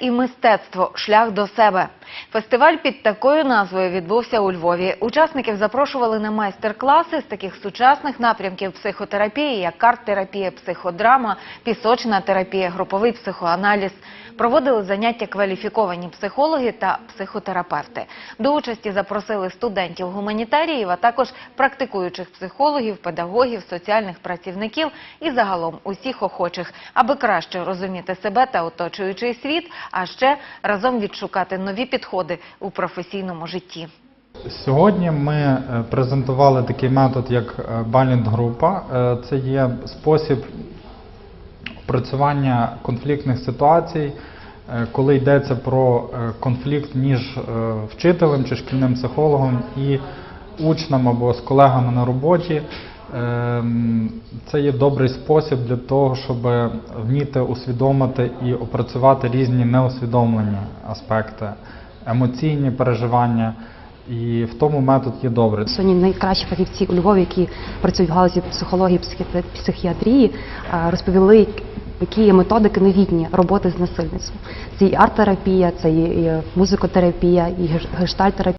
і мистецтво шлях до себе. Фестиваль під такою назвою відбувся у Львові. Учасників запрошували на майстер-класи з таких сучасних напрямків психотерапії, як карт-терапія, психодрама, пісочна терапія, груповий психоаналіз. Проводили заняття кваліфіковані психологи та психотерапевти. До участі запросили студентів гуманітаріїв, а також практикуючих психологів, педагогів, соціальних працівників і загалом усіх охочих, аби краще розуміти себе та оточуючий світ, а ще разом відшукати нові підходи у професійному житті. Сьогодні ми е, презентували такий метод, як е, балінг-група. Е, Це є спосіб опрацювання конфліктних ситуацій, коли йдеться про конфлікт між вчителем чи шкільним психологом і учнем або з колегами на роботі. Це є добрий спосіб для того, щоб вміти усвідомити і опрацювати різні неусвідомлені аспекти, емоційні переживання. І в тому метод є добре. Сьогодні найкращі фахівці у Львові, які працюють в галузі психології, психі- психіатрії, е, розповіли, які є методики новітні роботи з насильництвом. Це і арт-терапія, це і музикотерапія, і геш- гештальт-терапія.